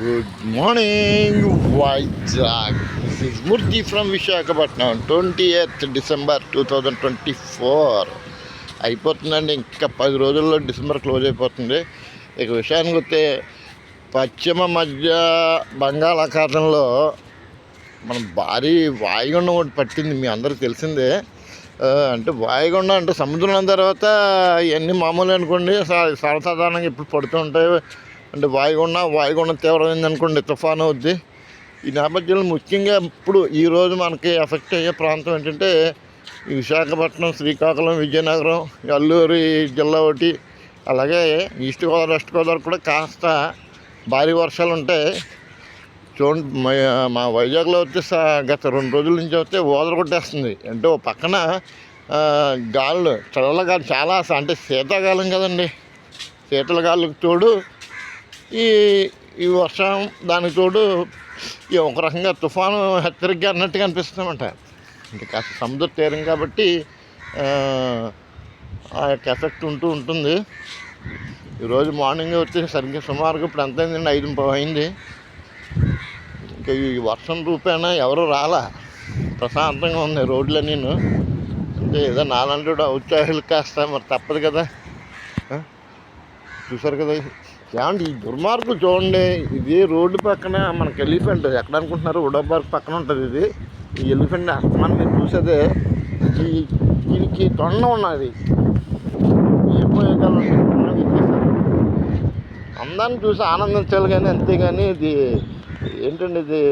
Good morning, Vizag. This is Murthy from Visakhapatnam, 28th December 2024. అయిపోతుందండి ఇంకా పది రోజుల్లో డిసెంబర్ క్లోజ్ అయిపోతుంది ఇక విషయానికి వస్తే పశ్చిమ మధ్య బంగాళాఖాతంలో మనం భారీ వాయుగుండం ఒకటి పట్టింది మీ అందరికి తెలిసిందే అంటే వాయుగుండం అంటే సముద్రం తర్వాత ఇవన్నీ మామూలు అనుకోండి సర్వసాధారణంగా ఇప్పుడు పడుతూ ఉంటాయి అంటే వాయుగుండ వాయుగుండం తీవ్రమైంది అనుకోండి తుఫాను వద్ది ఈ నేపథ్యంలో ముఖ్యంగా ఇప్పుడు ఈరోజు మనకి ఎఫెక్ట్ అయ్యే ప్రాంతం ఏంటంటే విశాఖపట్నం శ్రీకాకుళం విజయనగరం అల్లూరి జిల్లా ఒకటి. అలాగే ఈస్ట్ గోదావరి వెస్ట్ గోదావరి కూడా కాస్త భారీ వర్షాలు ఉంటాయి. చూడండి మా- వైజాగ్లో వచ్చే గత రెండు రోజుల నుంచి వస్తే ఓదర కొట్టేస్తుంది. అంటే ఓ పక్కన ఆ, గాలులు చల్లగాలి చాలా అంటే శీతాకాలం కదండి. శీతల గాలులకు తోడు ఈ ఈ వర్షం దానికి తోడు ఈ ఒక రకంగా తుఫాను హెచ్చరిక అన్నట్టుగా అనిపిస్తుందన్నమాట. అంటే కాస్త సముద్ర తీరం కాబట్టి ఆ, యొక్క ఎఫెక్ట్ ఉంటూ ఉంటుంది. ఈరోజు మార్నింగ్ వచ్చి సరిగ్గా సుమారుగా ఇప్పుడు ఎంత అయిందండి? ఐదు అయింది. ఇంకా ఈ వర్షం రూపేణ ఎవరు రాలా? ప్రశాంతంగా ఉంది రోడ్లు నేను అంటే ఏదో నాలంటే ఉత్సాహాలు కాస్త మరి తప్పదు కదా. చూసారు కదా ఏమండి ఈ దుర్మార్గులు చూడండి ఇది రోడ్డు పక్కన మనకి ఎలిఫెంట్ ఎక్కడ అనుకుంటున్నారు? ఉడా పార్క్ పక్కన ఉంటుంది ఇది. ఈ ఎలిఫెంట్ అస్తమానం మీరు చూసేదే ఈ దీనికి తొండ ఉన్నది. ఏ అందాన్ని చూసి ఆనందించాలి కానీ అంతేగాని ఇది ఏంటండి ఇది?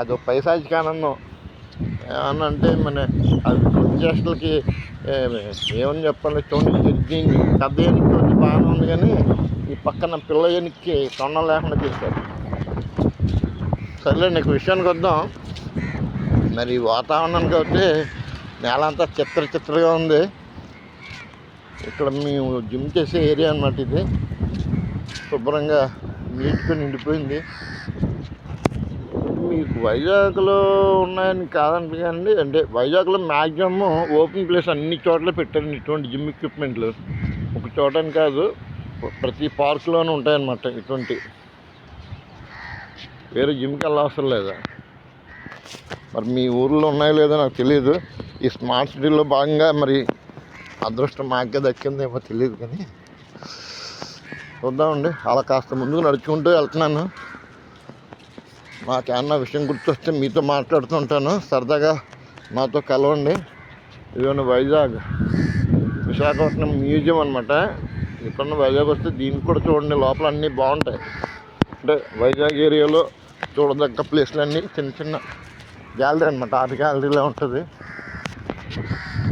అది ఒక పైసాజిక ఆనందం. ఏమన్నా అంటే మన అది చేష్టలకి ఏమని చెప్పాలి? చూడండి దీన్ని పెద్ద బాగానే ఉంది కానీ పక్కన పిల్లయ్యనికి తొండం లేకుండా చేశారు. సర్లే నీకు విషయానికి వద్దాం. మరి ఈ వాతావరణానికి వస్తే నేల అంతా చిత్ర చిత్రగా ఉంది. ఇక్కడ మేము జిమ్ చేసే ఏరియా అన్నమాట ఇది. శుభ్రంగా నీట్గా నిండిపోయింది. మీకు వైజాగ్లో ఉన్నాయని కాదంటే కానీ అంటే వైజాగ్లో మ్యాక్సిమం ఓపెన్ ప్లేస్ అన్ని చోట్ల పెట్టారండి ఇటువంటి జిమ్ ఎక్విప్మెంట్లు ఒక చోటని కాదు. ప్రతి పార్కులోనూ ఉంటాయన్నమాట ఇటువంటి. వేరే జిమ్కి వెళ్ళవసరం లేదా? మరి మీ ఊర్లో ఉన్నాయో లేదో నాకు తెలియదు ఈ స్మార్ట్ సిటీలో భాగంగా మరి అదృష్టం మాకే దక్కిందేమో తెలియదు కానీ చూద్దామండి. అలా కాస్త ముందుకు నడుచుకుంటూ వెళ్తున్నాను. నాకేమన్నా విషయం గుర్తొస్తే మీతో మాట్లాడుతుంటాను సరదాగా నాతో కలవండి. ఇదిగోండి వైజాగ్ విశాఖపట్నం మ్యూజియం అనమాట ఎప్పుడన్నా వైజాగ్ వస్తే దీనికి కూడా చూడండి లోపల అన్నీ బాగుంటాయి. అంటే వైజాగ్ ఏరియాలో చూడదగ్గ ప్లేస్లు అన్నీ చిన్న చిన్న గ్యాలరీ అనమాట ఆర్ట్ గ్యాలరీలో ఉంటుంది.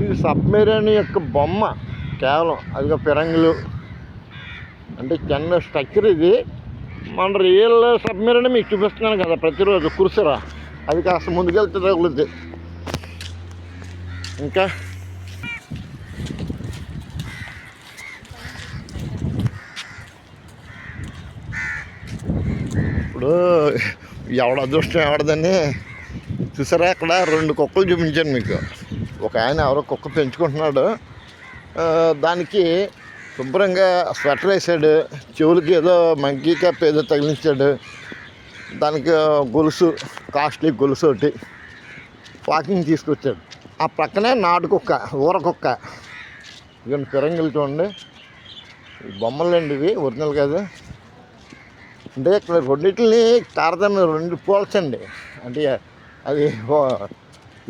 ఇది సబ్మెరీన్ యొక్క బొమ్మ కేవలం అదిగా పిరంగులు అంటే చిన్న స్ట్రక్చర్ ఇది. మన రియల్ సబ్మెరీన్ మీకు చూపిస్తున్నాను కదా ప్రతిరోజు కుర్సరా. అది కాస్త ముందుకెళ్తే తగులుద్ది. ఇంకా ఇప్పుడు ఎవడ అదృష్టం ఎవడదని చూసారా అక్కడ? రెండు కుక్కలు చూపించాను మీకు. ఒక ఆయన ఎవరో కుక్క పెంచుకుంటున్నాడు. దానికి శుభ్రంగా స్వెటర్ వేసాడు. చెవులకి ఏదో మంకీ క్యాప్ ఏదో తగిలించాడు. దానికి గొలుసు కాస్ట్లీ గొలుసు ఒకటి వాకింగ్ తీసుకొచ్చాడు. ఆ పక్కనే నాటు కుక్క ఊర కుక్క. ఇవన్నీ పిరంగిలు చూడండి. బొమ్మలండి ఇవి ఒరిజినల్ కాదు. అంటే ఇక్కడ రెండింటిని తారతమ్యం రెండు పోల్చండి అంటే అది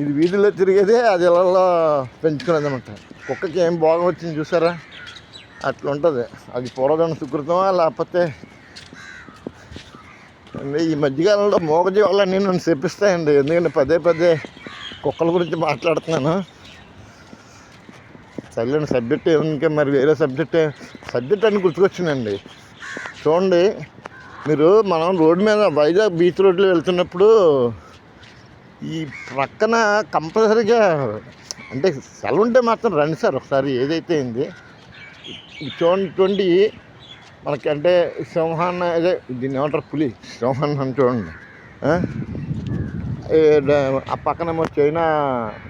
ఇది వీధిలో తిరిగేదే అది ఇళ్ళల్లో పెంచుకునేది అనమాట కుక్కకి ఏం భోగం వచ్చింది చూసారా? అట్లా ఉంటుంది అది పూర్వజన సుకృతమా లేకపోతే అంటే ఈ మధ్యకాలంలో మూగజీవాలన్నీ నన్ను చెప్పిస్తాయండి ఎందుకంటే పదే పదే కుక్కల గురించి మాట్లాడుతున్నాను. చల్లని సబ్జెక్ట్ ఇంకా మరి వేరే సబ్జెక్ట్? సబ్జెక్ట్ అని గుర్తుకొచ్చిందండి. చూడండి మీరు మనం రోడ్డు మీద వైజాగ్ బీచ్ రోడ్లో వెళ్తున్నప్పుడు ఈ ప్రక్కన కంపల్సరీగా అంటే సెలవు ఉంటే మాత్రం రండి సార్ ఒకసారి ఏదైతే అయింది. చూడండి మనకి అంటే సింహాన్న అదే దీన్ని ఏమంటారు పులి? సింహాన్ని చూడండి. ఆ? పక్కనేమో చైనా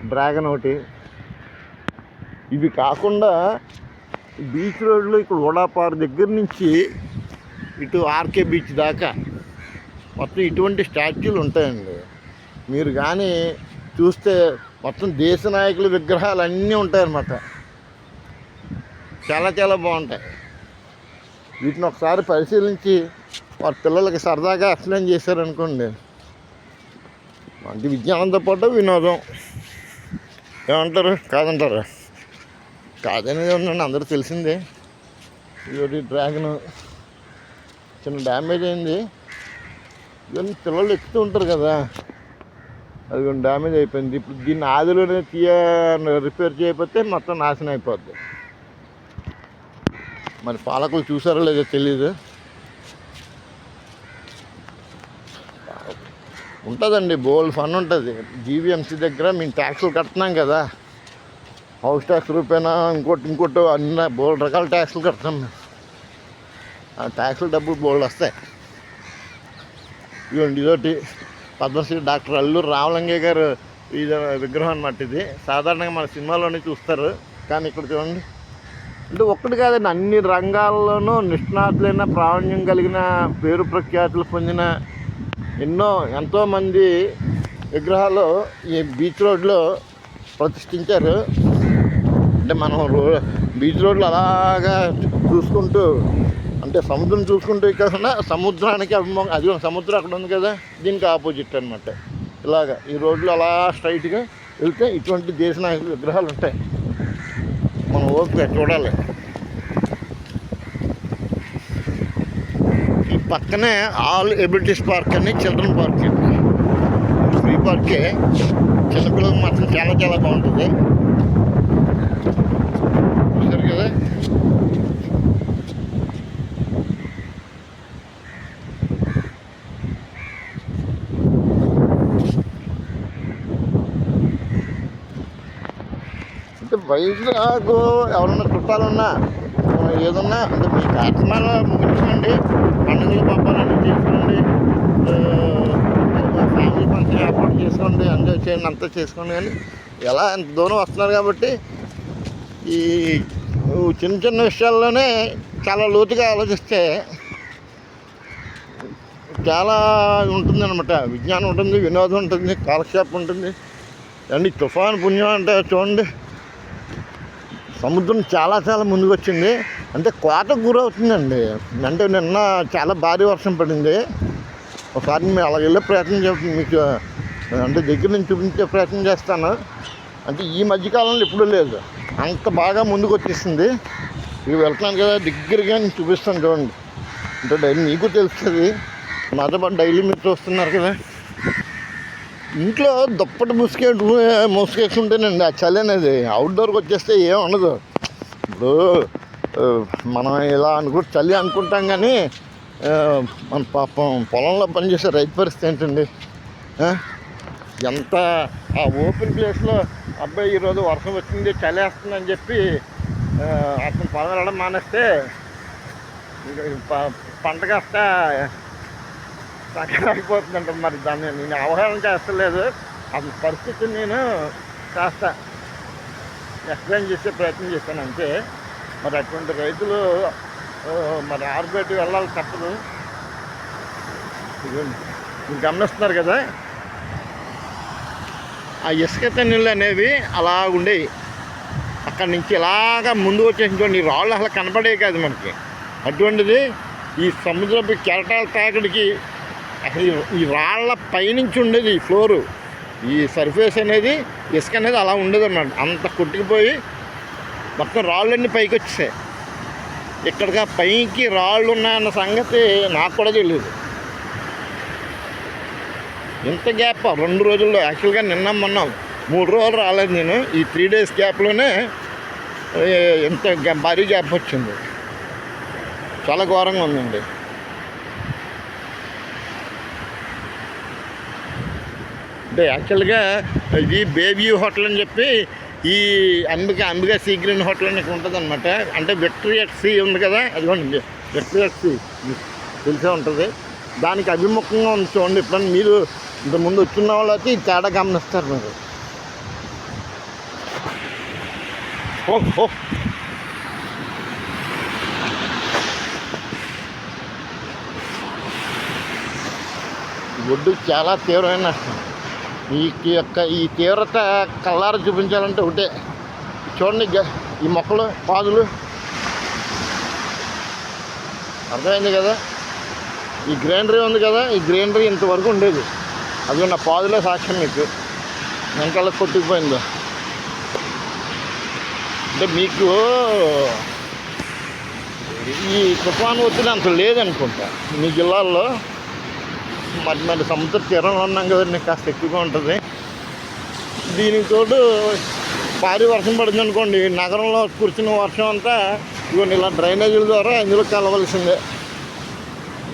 డ్రాగన్ ఒకటి. ఇవి కాకుండా బీచ్ రోడ్లో ఇక్కడ ఓడాపార్ దగ్గర నుంచి ఇటు ఆర్కే బీచ్ దాకా. మొత్తం ఇటువంటి స్టాచ్యూలు ఉంటాయండి. మీరు కానీ చూస్తే మొత్తం దేశ నాయకుల విగ్రహాలు అన్నీ ఉంటాయన్నమాట. చాలా చాలా బాగుంటాయి. వీటిని ఒకసారి పరిశీలించి వారి పిల్లలకి సరదాగా ఎక్స్ప్లెయిన్ చేశారనుకోండి. మంచి విజ్ఞానంతో పాటు వినోదం. ఏమంటారు? కాదంటారు? కాదనేది ఉందండి అందరూ తెలిసిందే. ఇది డ్రాగన్. చిన్న డ్యామేజ్ అయింది. ఇవన్నీ పిల్లలు ఎక్కుతూ ఉంటారు కదా. అది డ్యామేజ్ అయిపోయింది. ఇప్పుడు దీన్ని ఆదిలోనే తీయ రిపేర్ చేయకపోతే మొత్తం నాశనం అయిపోద్ది. మరి పాలకులు చూసారో లేదో తెలియదు ఉంటుందండి బోల్ ఫన్ ఉంటుంది. జీవీఎంసీ దగ్గర మేము ట్యాక్సులు కడుతున్నాం కదా. హౌస్ ట్యాక్స్ రూపేనా ఇంకోటి ఇంకోటి అన్న బోల్ రకాల ట్యాక్సులు కడతాం మేము. ఆ ట్యాక్సులు డబ్బులు బోల్డ్ వస్తాయి. ఇదిగోండి ఇదొకటి. పద్మశ్రీ డాక్టర్ అల్లూరు రామలింగయ్య గారు ఇది విగ్రహం అన్నమాట ఇది. సాధారణంగా మన సినిమాలోనే చూస్తారు. కానీ ఇక్కడ చూడండి. అంటే ఒక్కటి కాదండి అన్ని రంగాల్లోనూ నిష్ణాతులైన ప్రావీణ్యం కలిగిన పేరు ప్రఖ్యాతులు పొందిన ఎన్నో ఎంతోమంది విగ్రహాలు ఈ బీచ్ రోడ్లో ప్రతిష్ఠించారు. అంటే మనం రో బీచ్ రోడ్లు అలాగా చూసుకుంటూ అంటే సముద్రం చూసుకుంటే కాకుండా సముద్రానికి అభిమానం అది సముద్రం అక్కడ ఉంది కదా దీనికి ఆపోజిట్ అనమాట ఇలాగా ఈ రోడ్లు అలా స్ట్రైట్గా వెళ్తే ఇటువంటి దేశ నాయకుల విగ్రహాలు ఉంటాయి. మనం ఓపిక చూడాలి. ఈ పక్కనే ఆల్ ఎబిలిటీస్ పార్క్ అని చిల్డ్రన్ పార్క్ అండి. ఫ్రీ పార్కే చిన్నపిల్లలకు మాత్రం చాలా చాలా బాగుంటుంది చూసారు కదా అంటే వైజాగ్ ఎవరన్నా చుట్టాలున్నా ఏదన్నా అంటే మీ కార్యక్రమాలు ముగించండి పండుగలు పబ్బాలన్నీ చేసుకోండి ఫ్యామిలీ ఫంక్షన్ ఏర్పాటు చేసుకోండి ఎంజాయ్ చేయండి అంతా చేసుకోండి. కానీ ఎలా ఎంత దూరం వస్తున్నారు కాబట్టి ఈ చిన్న చిన్న విషయాల్లోనే చాలా లోతుగా ఆలోచిస్తే చాలా ఉంటుందన్నమాట. విజ్ఞానం ఉంటుంది వినోదం ఉంటుంది కాలక్షేపం ఉంటుంది. అండి తుఫాన్ పుణ్యం అంటే చూడండి. సముద్రం చాలా చాలా ముందుకు వచ్చింది అంటే కోతకు గురవుతుందండి. అంటే నిన్న చాలా భారీ వర్షం పడింది. ఒకసారి మేము అలా వెళ్ళే ప్రయత్నం చేస్తాం. మీకు అంటే దగ్గర నుంచి చూపించే ప్రయత్నం చేస్తాను. అంటే ఈ మధ్యకాలంలో ఎప్పుడూ లేదు. అంత బాగా ముందుకు వచ్చేసింది ఇవి వెళ్తున్నాను కదా దగ్గరగా నేను చూపిస్తాను చూడండి. అంటే డైలీ మీకు తెలుస్తుంది. నాతో పాటు డైలీ మీరు చూస్తున్నారు కదా. ఇంట్లో దుప్పటి ముసుకే ముసుకేసుకుంటేనండి ఆ చలి అనేది. అవుట్డోర్కి వచ్చేస్తే ఏం ఉండదు. ఇప్పుడు మనం ఇలా అనుకు చలి అనుకుంటాం కానీ మన పాపం పొలంలో పనిచేసే రైతు పరిస్థితి ఏంటండి? ఎంత ఆ ఓపెన్ ప్లేస్లో అబ్బాయి ఈరోజు వర్షం వచ్చింది చలి వేస్తుందని చెప్పి అతను పొలం వెళ్ళడం మానేస్తే పంట కాస్త సగం అయిపోతుందంట మరి దాన్ని. నేను అవగాహన చేస్తలేదు. అది పరిస్థితిని నేను కాస్త ఎక్స్ప్లెయిన్ చేసే ప్రయత్నం చేశాను. అంతే మరి అటువంటి రైతులు మరి ఆర్బేట్ వెళ్ళాలి తప్పదు. మీరు గమనిస్తున్నారు కదా? ఆ ఇసుక తన్నులు అనేవి అలా ఉండేవి. అక్కడి నుంచి ఇలాగా ముందు వచ్చేసి చూడండి. ఈ రాళ్ళు అసలు కనపడేవి కాదు మనకి. అటువంటిది ఈ సముద్రపు కెరటాల తాకుడికి అసలు ఈ- రాళ్ళ పైనుంచి ఉండేది ఈ ఫ్లోరు. ఈ సర్ఫేస్ అనేది ఇసుక అనేది అలా ఉండేది అన్నమాట. అంత కొట్టుకుపోయి మొత్తం రాళ్ళన్నీ పైకి వచ్చేసాయి ఇక్కడికి పైకి రాళ్ళు ఉన్నాయన్న సంగతి నాకు కూడా తెలియదు ఇంత గ్యాప్ రెండు రోజుల్లో. యాక్చువల్గా నిన్న మొన్న మూడు రోజులు రాలేదు నేను. ఈ త్రీ డేస్ గ్యాప్లోనే ఎంత ఇంత భారీ గ్యాప్ వచ్చింది. చాలా ఘోరంగా ఉందండి. అంటే యాక్చువల్గా ఇది బేబీ హోటల్ అని చెప్పి ఈ Ambika Ambika sea green hotel అని ఉంటుంది అనమాట అంటే విక్టరీ సీ ఉంది కదా అదిగోండి విక్టరీ సీ. తెలిసే ఉంటుంది. దానికి అభిముఖంగా ఉంది చూడండి ఇప్పుడు మీరు ఇంతకుముందు వచ్చిన వాళ్ళైతే ఈ తేడా గమనిస్తారు మీరు. ఓ. ఒడ్డు చాలా తీవ్రమైన నష్టం. ఈ యొక్క ఈ తీవ్రత కల్లార చూపించాలంటే ఒకటే. చూడండి ఈ మొక్కలు పాదులు అర్థమైంది కదా? ఈ గ్రైండరీ ఉంది కదా? ఈ గ్రైండరీ ఇంతవరకు ఉండేది. అది నా పాదులే సాక్ష్యం మీకు. వెనకాల కొట్టుకుపోయిందో. అంటే మీకు ఈ తుఫాను ఒత్తిడి అంత లేదనుకుంటా. మీ జిల్లాల్లో మరి మరి సముద్ర తీరంలో ఉన్నాం కదండి కాస్త ఎక్కువగా ఉంటుంది. దీనికి తోడు భారీ వర్షం పడింది అనుకోండి నగరంలో కురిసిన వర్షం అంతా ఇవన్నీ ఇలా డ్రైనేజీల ద్వారా ఇందులో కలవలసిందే.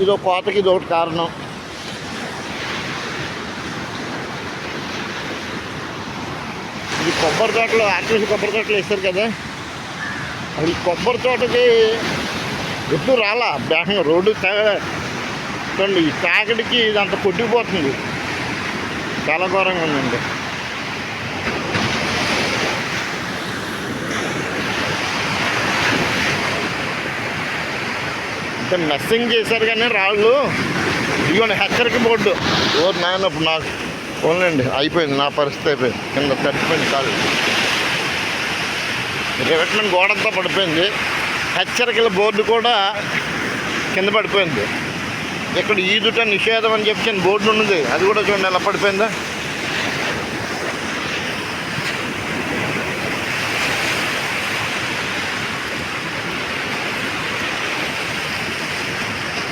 ఇది ఒక కోతకి ఇది ఒకటి కారణం. ఈ కొబ్బరి తోటలో ఆర్టీసీ కొబ్బరి తోటలు వేస్తారు కదా. అది కొబ్బరి తోటకి ఎప్పుడు రాలా? బ్యాంక్ రోడ్డు చూడండి ఈ తాకిడికి ఇదంతా కొట్టుకుపోతుంది. చాలా ఘోరంగా ఉందండి. అంటే మెస్సింగ్ చేశారు కానీ రాళ్ళు. ఇదిగోండి హెచ్చరిక బోర్డు. ఓర్ నాయన ఇప్పుడు నాకు ఓన్లండి అయిపోయింది నా పరిస్థితి అయిపోయింది. కింద తడిపోయింది కాదు రివెట్మెంట్ గోడంతా పడిపోయింది. హెచ్చరికల బోర్డు కూడా కింద పడిపోయింది. ఇక్కడ ఈదుట నిషేధం అని చెప్పి బోర్డు ఉన్నది. అది కూడా చూడండి ఎలా పడిపోయిందా?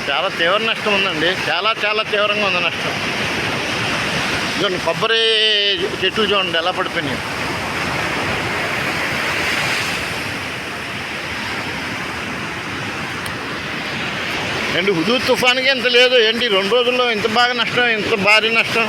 చాలా తీవ్ర నష్టం ఉందండి. చాలా చాలా తీవ్రంగా ఉంది నష్టం. చూడండి కొబ్బరి చెట్లు చూడండి ఎలా పడిపోయినాయి. ఏంటి హుదూ తుఫాన్కి ఇంత లేదు. ఏంటి రెండు రోజుల్లో ఇంత బాగా నష్టం ఇంత భారీ నష్టం?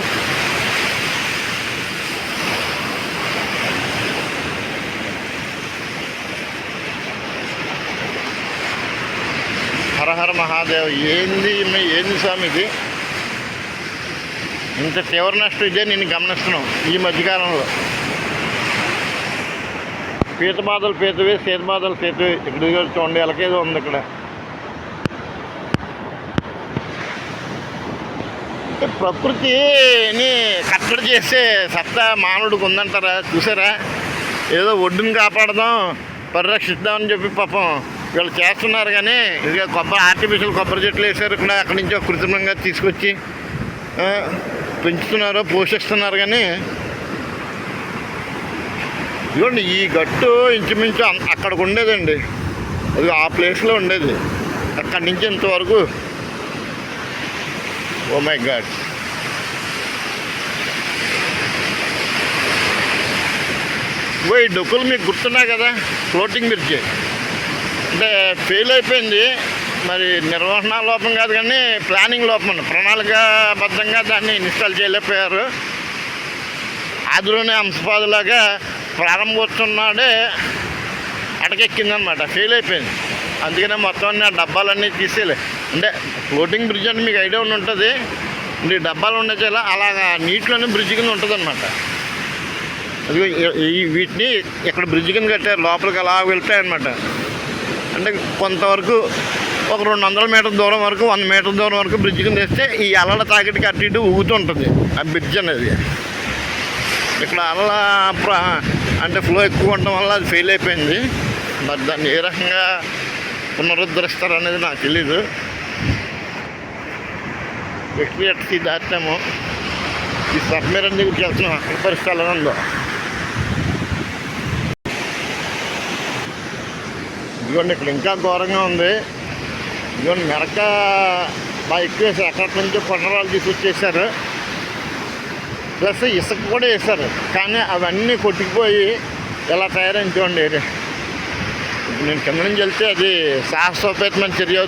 హరహర మహాదేవ్ ఏంది ఏంది స్వామి ఇది? ఇంత తీవ్ర నష్టం ఇదే నేను గమనిస్తున్నాం ఈ మధ్యకాలంలో. పీత బాధలు సీతబాధలు సీతవే బాధలు ఇక్కడ చూడండి ఎలకేదో ఉంది ఇక్కడ. అంటే ప్రకృతిని కట్టడి చేసే సత్తా మానవుడికి ఉందంటారా? చూసారా? ఏదో ఒడ్డుని కాపాడదాం పరిరక్షిద్దామని చెప్పి పాపం వీళ్ళు చేస్తున్నారు కానీ ఇదిగో కొబ్బరి ఆర్టిఫిషియల్ కొబ్బరి చెట్లు వేసారు ఇక్కడ అక్కడి ఒక కృత్రిమంగా తీసుకొచ్చి పెంచుతున్నారు పోషిస్తున్నారు కానీ ఇదిగోండి ఈ గట్టు ఇంచుమించు అక్కడికి ఉండేదండి. అది ఆ ప్లేస్లో ఉండేది. అక్కడి నుంచి ఇంతవరకు ఓ మై గాడ్ ఓ ఈ డొక్కులు మీకు గుర్తున్నాయి కదా? ఫ్లోటింగ్ బ్రిడ్జ్ అంటే ఫెయిల్ అయిపోయింది. మరి నిర్వహణ లోపం కాదు కానీ ప్లానింగ్ లోపం. ప్రణాళికాబద్ధంగా దాన్ని ఇన్స్టాల్ చేయలేకపోయారు. ఆదిలోనే అంశపాదులాగా ప్రారంభోత్సవంనాడే అటకెక్కిందనమాట. ఫెయిల్ అయిపోయింది. అందుకనే మొత్తం అన్ని ఆ డబ్బాలన్నీ తీసేలే అంటే ఫ్లోటింగ్ బ్రిడ్జ్ అంటే మీకు ఐడియా ఉండి ఉంటుంది. అంటే డబ్బాలు ఉండే చాలా అలాగా నీటిలోనే బ్రిడ్జ్ కింద ఉంటుంది అనమాట అది ఈ వీటిని ఇక్కడ బ్రిడ్జ్ కింద కట్టారు లోపలికి అలా వెళ్తాయన్నమాట. అంటే కొంతవరకు ఒక రెండు వందల మీటర్ దూరం వరకు వంద మీటర్ దూరం వరకు బ్రిడ్జ్ కింద వేస్తే ఈ అలల తాకిడికి అటు ఇటు ఊగుతూ ఉంటుంది ఆ బ్రిడ్జ్ అనేది. ఇక్కడ అలల అంటే ఫ్లో ఎక్కువ ఉండటం వల్ల అది ఫెయిల్ అయిపోయింది. మరి దాన్ని ఏ రకంగా పునరుద్ధరిస్తారు అనేది నాకు తెలీదు. వ్యక్తి ఎట్టి దాటాము ఈ సబ్మెరన్ దగ్గరికి వెళ్తున్నాం అక్కడ పరిస్థితి ఎలా ఉందో ఇదిగోండి ఇక్కడ ఇంకా ఘోరంగా ఉంది. ఇదిగోండి మెరక బాగా ఎక్కువ వేసారు అక్కడి నుంచో కొండరాలు తీసుకొచ్చేసారు ప్లస్ ఇసుక కూడా వేసారు కానీ అవన్నీ కొట్టుకుపోయి ఎలా తయారైంది చూడండి. ఇప్పుడు నేను కింద నుంచి వెళ్తే అది సాహసోపేతమైన చర్య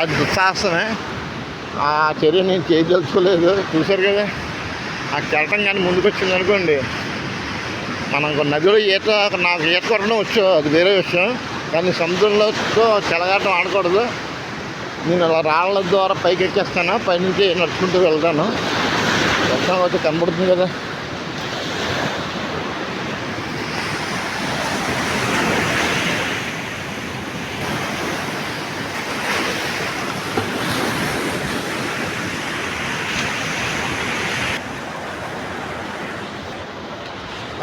అది దుస్సాహసమే ఆ చర్య నేను చేయదలుచుకోలేదు. చూశారు కదా? ఆ కెరటం కానీ ముందుకు వచ్చింది అనుకోండి మనం ఒక నదిలో ఈత నాకు ఈత కొట్టడం వచ్చు అది వేరే విషయం. కానీ సముద్రంలో చెలగాటం ఆడకూడదు. నేను అలా రాళ్ళ ద్వారా పైకి ఎక్కేస్తాను పైనుంచి నడుచుకుంటూ వెళ్తాను. వర్షం అయితే కనబడుతుంది కదా?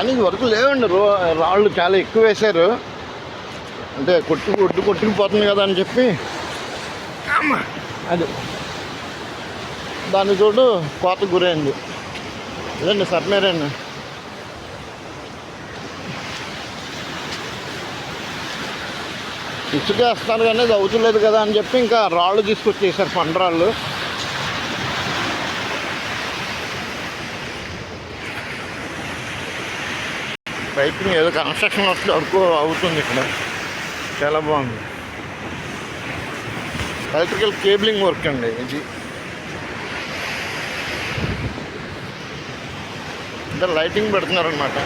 కానీ ఇది వరకు లేవండి. రో రాళ్ళు చాలా ఎక్కువ వేశారు. అంటే కొట్టు కొట్టు కొట్టుకుపోతుంది కదా అని చెప్పి. అది. దాని తోడు కోత గురైంది. ఇదండి సబ్మెరైన్. ఇసుక వేస్తారు కానీ అది అవుతులేదు కదా అని చెప్పి ఇంకా రాళ్ళు తీసుకొచ్చేసారు పండరాళ్ళు. పైపింగ్ ఏదో కన్స్ట్రక్షన్ వస్తుంది అనుకో అవుతుంది ఇక్కడ. చాలా బాగుంది. ఎలక్ట్రికల్ కేబులింగ్ వర్క్ అండి ఇది. అంటే లైటింగ్ పెడుతున్నారనమాట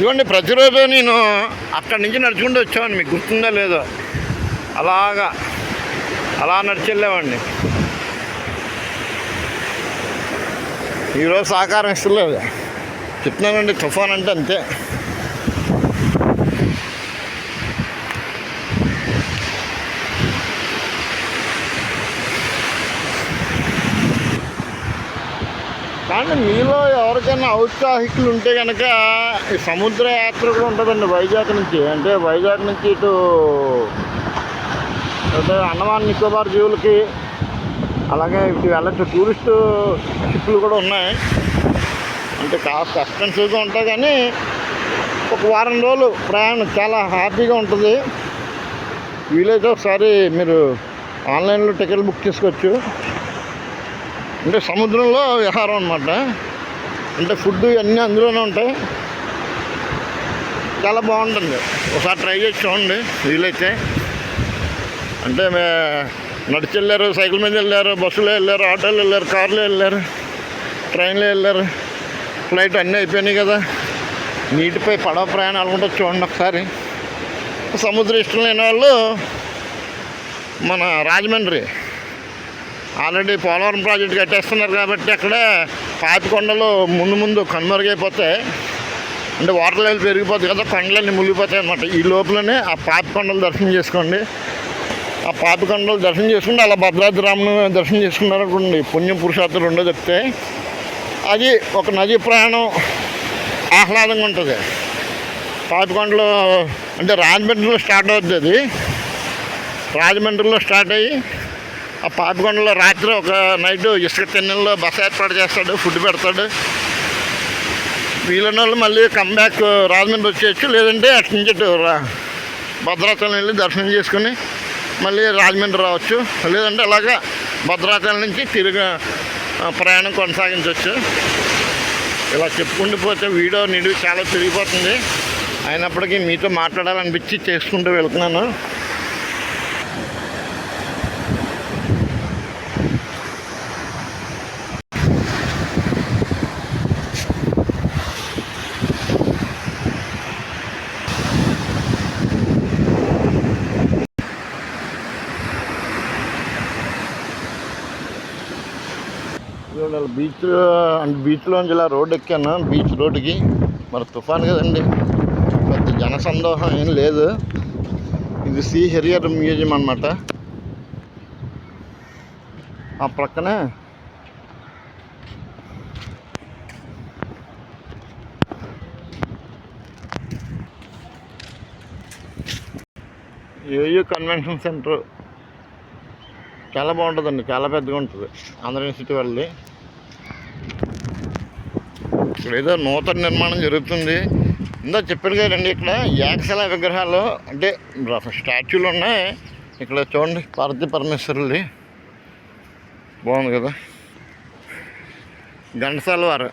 ఇవ్వండి ప్రతిరోజు నేను అక్కడి నుంచి నడుచుకుంటూ వచ్చాను. మీకు గుర్తుందా లేదో? అలాగా. అలా నడిచెళ్ళామండి. ఈరోజు సహకారం ఇస్తలేదు. చెప్తున్నానండి తుఫాన్ అంటే అంతే. కానీ మీలో ఎవరికైనా ఔత్సాహికులు ఉంటే కనుక ఈ సముద్ర యాత్ర కూడా ఉంటుందండి వైజాగ్ నుంచి. అంటే వైజాగ్ నుంచి ఇటు అంటే అండమాన్ నికోబార్ దీవులకి అలాగే ఇటు వెళ్ళచ్చు. టూరిస్టు షిప్లు కూడా ఉన్నాయి. అంటే కాస్త ఎక్స్పెన్సివ్గా ఉంటాయి కానీ ఒక వారం రోజులు ప్రయాణం చాలా హ్యాపీగా ఉంటుంది. వీలైతే ఒకసారి మీరు ఆన్లైన్లో టికెట్ బుక్ చేసుకోవచ్చు. అంటే సముద్రంలో విహారం అనమాట అంటే ఫుడ్ ఇవన్నీ అందులోనే ఉంటాయి. చాలా బాగుంటుంది. ఒకసారి ట్రై చేసి చూడండి. వీలైతే అంటే మే నడిచి వెళ్ళారు సైకిల్ మీద వెళ్ళారు బస్సులో వెళ్ళారు ఆటోలో వెళ్ళారు కార్లో వెళ్ళారు ట్రైన్లో వెళ్ళారు. ఫ్లైట్ అన్నీ అయిపోయినాయి కదా. నీటిపై పడవ ప్రయాణాలు కూడా చూడండి ఒకసారి. సముద్ర ఇష్టం లేని వాళ్ళు మన రాజమండ్రి ఆల్రెడీ పోలవరం ప్రాజెక్ట్ కట్టేస్తున్నారు కాబట్టి అక్కడ పాపికొండలు ముందు ముందు కనుమరుగైపోతాయి అంటే వాటర్ లెవెల్ పెరిగిపోతుంది కదా కొండలన్నీ మునిగిపోతాయి అనమాట ఈ లోపలనే ఆ పాపికొండలు దర్శనం చేసుకోండి. ఆ పాపికొండలు దర్శనం చేసుకుంటే అలా భద్రాద్రి రాముని దర్శనం చేసుకున్నారనుకోండి పుణ్యం పురుషార్థం రెండో చెప్తే. అది ఒక నది ప్రయాణం ఆహ్లాదంగా ఉంటుంది. పాపికొండలో అంటే రాజమండ్రిలో స్టార్ట్ అవుతుంది అది. రాజమండ్రిలో స్టార్ట్ అయ్యి ఆ పాపికొండలో రాత్రి ఒక నైట్ ఇసుక తిన్నెల్లో బస ఏర్పాటు చేస్తాడు ఫుడ్ పెడతాడు. వీలైన వాళ్ళు మళ్ళీ కమ్బ్యాక్ రాజమండ్రి వచ్చేయచ్చు లేదంటే అటు నుంచి రా- భద్రాచలం వెళ్ళి దర్శనం చేసుకుని మళ్ళీ రాజమండ్రి రావచ్చు. లేదంటే అలాగా భద్రాచలం నుంచి తిరిగి ప్రయాణం కొనసాగించవచ్చు. ఇలా చెప్పుకుంటూ పోతే వీడియో నిడివి చాలా తిరిగిపోతుంది. అయినప్పటికీ మీతో మాట్లాడాలనిపించి చేసుకుంటూ వెళ్తున్నాను. బీచ్లో బీచ్ అంటే బీచ్లోంచి ఇలా రోడ్ ఎక్కాను బీచ్ రోడ్డుకి. మరి తుఫాన్ కదండి. పెద్ద జనసందోహం ఏం లేదు. ఇది సి హెరియర్ మ్యూజియం అనమాట ఆ ప్రక్కనే ఏయూ కన్వెన్షన్ సెంటర్. చాలా బాగుంటుందండి. చాలా పెద్దగా ఉంటుంది. ఆంధ్ర యూనివర్సిటీ వెళ్ళి ఇక్కడ ఏదో నూతన నిర్మాణం జరుగుతుంది. ఇందా చెప్పాను కదండి ఇక్కడ యాక్సల విగ్రహాలు అంటే స్టాచ్యూలు ఉన్నాయి. ఇక్కడ చూడండి పార్వతీ పరమేశ్వరుడి బాగుంది కదా? ఘంటసాల వారు.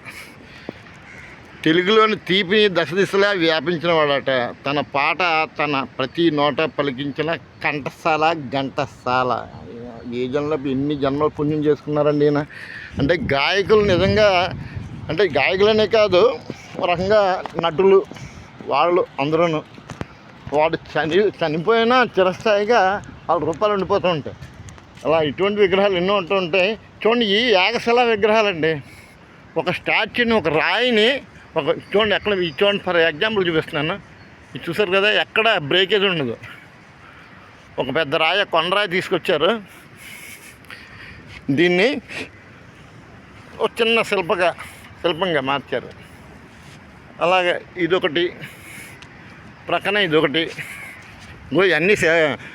తెలుగులోని తీపిని దశ దిశలా వ్యాపించిన వాడట. తన పాట తన ప్రతి నోట పలికించిన కంఠసాల ఘంటసాల. ఏ జన్మలో ఎన్ని జన్మలు పుణ్యం చేసుకున్నారండి ఈయన? అంటే గాయకులు నిజంగా అంటే గాయకులనే కాదు ఒక రకంగా నటులు వాళ్ళు అందరూ వాడు చని చనిపోయినా చిరస్థాయిగా వాళ్ళ రూపాయలు ఉండిపోతూ ఉంటాయి. అలా ఇటువంటి విగ్రహాలు ఎన్నో ఉంటూ ఉంటాయి. చూడండి ఈ యాగశిల విగ్రహాలండి. ఒక స్టాచ్యూని ఒక రాయిని ఒక చూడండి ఎక్కడ చూడండి ఫర్ ఎగ్జాంపుల్ చూపిస్తున్నాను. ఇది చూసారు కదా ఎక్కడ బ్రేకేజ్ ఉండదు. ఒక పెద్ద రాయ కొండరాయి తీసుకొచ్చారు. దీన్ని ఒక చిన్న శిల్పగా శిల్పంగా మార్చారు. అలాగే ఇదొకటి ప్రక్కన ఇదొకటి. ఇంకో ఇవన్నీ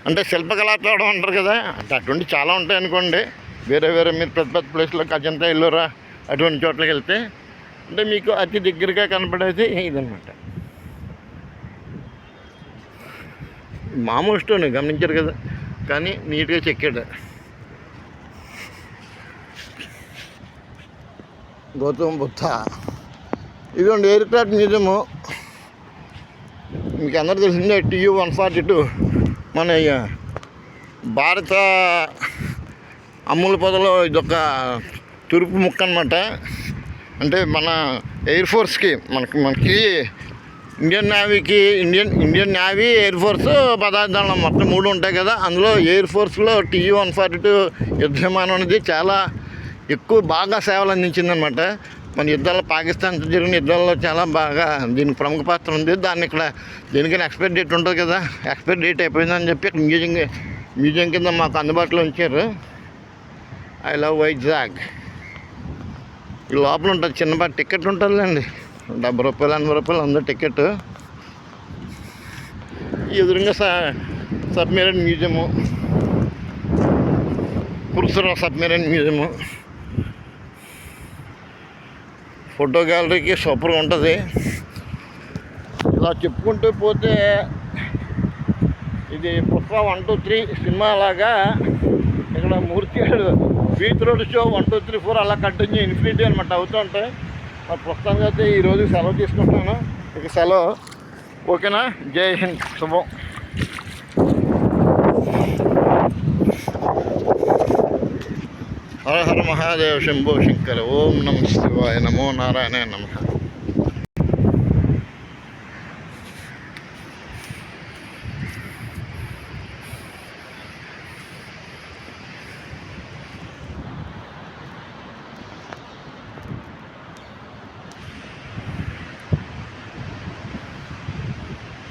అంటే శిల్పకళాత్మకం అంటారు కదా అటువంటి చాలా ఉంటాయి అనుకోండి. వేరే వేరే మీరు పెద్ద పెద్ద ప్లేస్లోకి అజంతా ఎల్లోరా అటువంటి చోట్లకి వెళ్తే అంటే మీకు అతి దగ్గరగా కనపడేది ఇదనమాట మామూలు స్టోన్ గమనించారు కదా కానీ నీట్గా చెక్కాడు. గౌతమ్ బుద్ధ. ఇదిగోండి ఎయిర్ క్రాఫ్ట్ మ్యూజియము. మీకు అందరూ తెలిసిందే టీయూ వన్ ఫార్టీ టూ. మన భారత అమ్ముల పొదలో ఇదొక తూర్పు ముక్క అనమాట అంటే మన ఎయిర్ ఫోర్స్కి మనకి మనకి Indian నేవీకి Indian Indian navy air force పదార్థాలు మొత్తం మూడు ఉంటాయి కదా. అందులో ఎయిర్ ఫోర్స్లో టీయూ వన్ ఫార్టీ టూ యుద్ధ విమానం అనేది చాలా ఎక్కువ బాగా సేవలు అందించిందనమాట మన యుద్ధాల్లో పాకిస్తాన్ జరిగిన యుద్ధాల్లో చాలా బాగా దీనికి ప్రముఖ పాత్ర ఉంది. దాన్ని ఇక్కడ దీనికైనా ఎక్స్పైర్ డేట్ ఉంటుంది కదా. ఎక్స్పైర్ డేట్ అయిపోయిందని చెప్పి ఇక్కడ మ్యూజియం మ్యూజియం కింద మాకు అందుబాటులో ఉంచారు. ఐ లవ్ వైజాగ్ ఈ లోపల ఉంటుంది చిన్నపాటి టికెట్ ఉంటుందిలేండి. డెబ్బై రూపాయలు ఎనభై రూపాయలు ఉంది టికెట్. ఎదురుగా సా సబ్మెరైన్ మ్యూజియము. పురుషుర సబ్మెరైన్ మ్యూజియము. ఫోటో గ్యాలరీకి సూపర్గా ఉంటుంది. ఇలా చెప్పుకుంటూ పోతే ఇది Pushpa one two three cinema లాగా ఇక్కడ Murthy beach road show one two three four అలా కంటిన్యూ ఇన్ఫినిటీ అనమాట అవుతూ ఉంటాయి. మరి ప్రస్తుతానికి అయితే ఈరోజు సెలవు తీసుకుంటున్నాను. ఇక సెలవు. ఓకేనా? జై హింద్. శుభం. హర హర మహాదేవ శంభో శంకర ఓం నమ శివాయ నమో నారాయణ నమ.